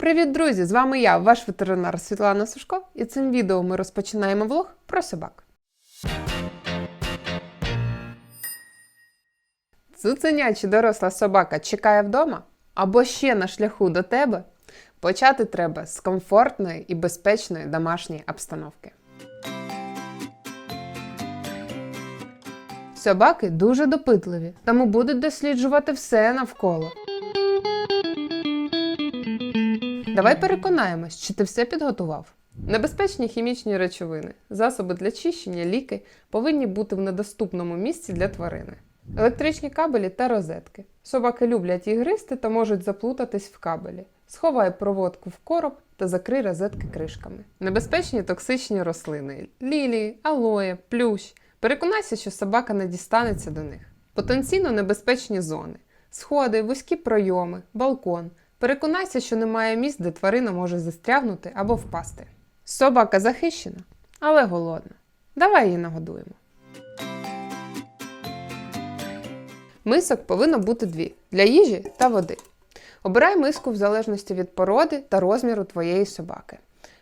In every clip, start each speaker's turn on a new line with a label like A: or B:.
A: Привіт, друзі! З вами я, ваш ветеринар Світлана Сушко, і цим відео ми розпочинаємо влог про собак. Цуценя чи доросла собака чекає вдома або ще на шляху до тебе. Почати треба з комфортної і безпечної домашньої обстановки. Собаки дуже допитливі, тому будуть досліджувати все навколо. Давай переконаємось, чи ти все підготував. Небезпечні хімічні речовини, засоби для чищення, ліки повинні бути в недоступному місці для тварини. Електричні кабелі та розетки. Собаки люблять їх гризти та можуть заплутатись в кабелі. Сховай проводку в короб та закрий розетки кришками. Небезпечні токсичні рослини лілії, алоє, плющ. Переконайся, що собака не дістанеться до них. Потенційно небезпечні зони, сходи, вузькі пройоми, балкон. Переконайся, що немає місць, де тварина може застрягнути або впасти. Собака захищена, але голодна. Давай її нагодуємо. Мисок повинно бути дві для їжі та води. Обирай миску в залежності від породи та розміру твоєї собаки.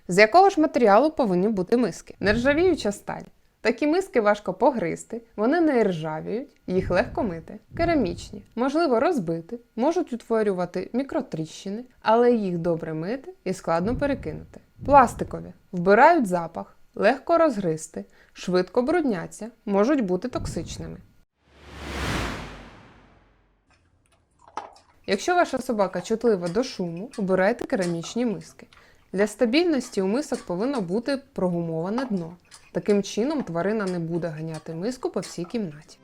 A: З якого ж матеріалу повинні бути миски? Нержавіюча сталь. Такі миски важко погризти, вони не ржавіють, їх легко мити. Керамічні, можливо розбити, можуть утворювати мікротріщини, але їх добре мити і складно перекинути. Пластикові вбирають запах, легко розгризти, швидко брудняться, можуть бути токсичними. Якщо ваша собака чутлива до шуму, обирайте керамічні миски. Для стабільності у мисок повинно бути прогумоване дно. Таким чином тварина не буде ганяти миску по всій кімнаті.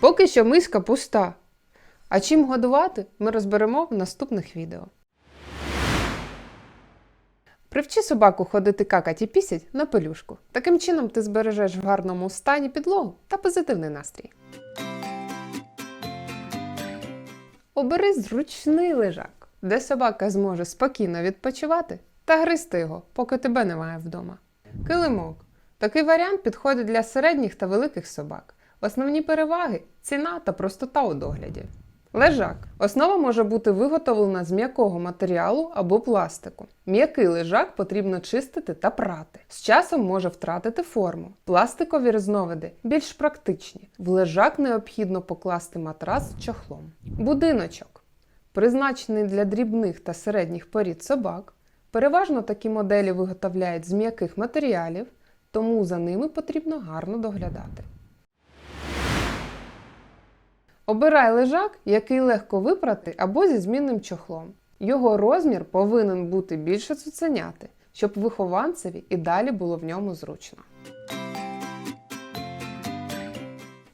A: Поки що миска пуста. А чим годувати, ми розберемо в наступних відео. Привчи собаку ходити какать і пісять на пелюшку. Таким чином ти збережеш в гарному стані підлогу та позитивний настрій. Обери зручний лежак, де собака зможе спокійно відпочивати та гризти його, поки тебе немає вдома. Килимок. Такий варіант підходить для середніх та великих собак. Основні переваги ціна та простота у догляді. Лежак. Основа може бути виготовлена з м'якого матеріалу або пластику. М'який лежак потрібно чистити та прати. З часом може втратити форму. Пластикові різновиди більш практичні. В лежак необхідно покласти матрас з чохлом. Будиночок. Призначений для дрібних та середніх порід собак. Переважно такі моделі виготовляють з м'яких матеріалів, тому за ними потрібно гарно доглядати. Обирай лежак, який легко випрати або зі змінним чохлом. Його розмір повинен бути більше цуценяти, щоб вихованцеві і далі було в ньому зручно.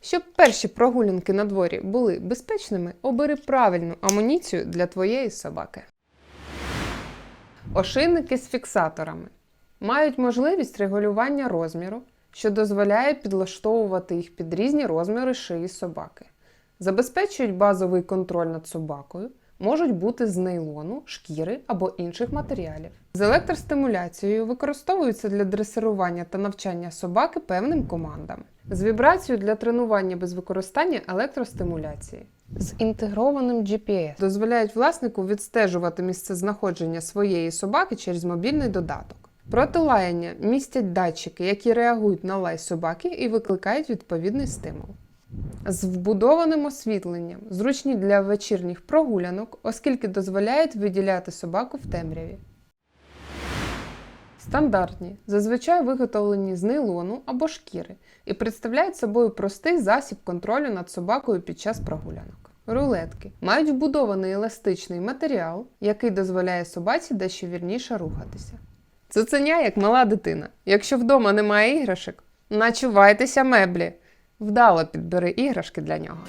A: Щоб перші прогулянки на дворі були безпечними, обери правильну амуніцію для твоєї собаки. Ошейники з фіксаторами мають можливість регулювання розміру, що дозволяє підлаштовувати їх під різні розміри шиї собаки. Забезпечують базовий контроль над собакою, можуть бути з нейлону, шкіри або інших матеріалів. З електростимуляцією використовуються для дресирування та навчання собаки певним командам. З вібрацією для тренування без використання електростимуляції. З інтегрованим GPS дозволяють власнику відстежувати місце знаходження своєї собаки через мобільний додаток. Проти лаяння містять датчики, які реагують на лай собаки і викликають відповідний стимул. З вбудованим освітленням, зручні для вечірніх прогулянок, оскільки дозволяють виділяти собаку в темряві. Стандартні, зазвичай виготовлені з нейлону або шкіри і представляють собою простий засіб контролю над собакою під час прогулянок. Рулетки мають вбудований еластичний матеріал, який дозволяє собаці дещо вірніше рухатися. Цуценя як мала дитина. Якщо вдома немає іграшок, начувайтеся меблі. Вдало підбери іграшки для нього.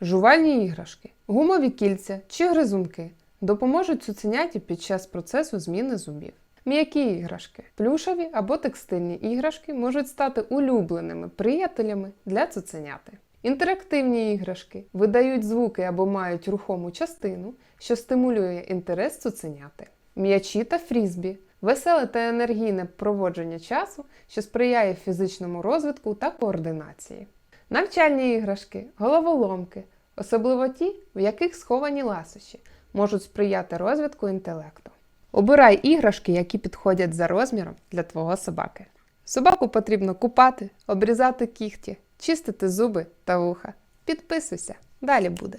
A: Жувальні іграшки, гумові кільця чи гризунки допоможуть цуценяті під час процесу зміни зубів. М'які іграшки, плюшеві або текстильні іграшки можуть стати улюбленими приятелями для цуценяти. Інтерактивні іграшки видають звуки або мають рухому частину, що стимулює інтерес цуценяти. М'ячі та фрізбі веселе та енергійне проводження часу, що сприяє фізичному розвитку та координації. Навчальні іграшки, головоломки, особливо ті, в яких сховані ласощі, можуть сприяти розвитку інтелекту. Обирай іграшки, які підходять за розміром для твого собаки. Собаку потрібно купати, обрізати кігті, чистити зуби та вуха. Підписуйся, далі буде.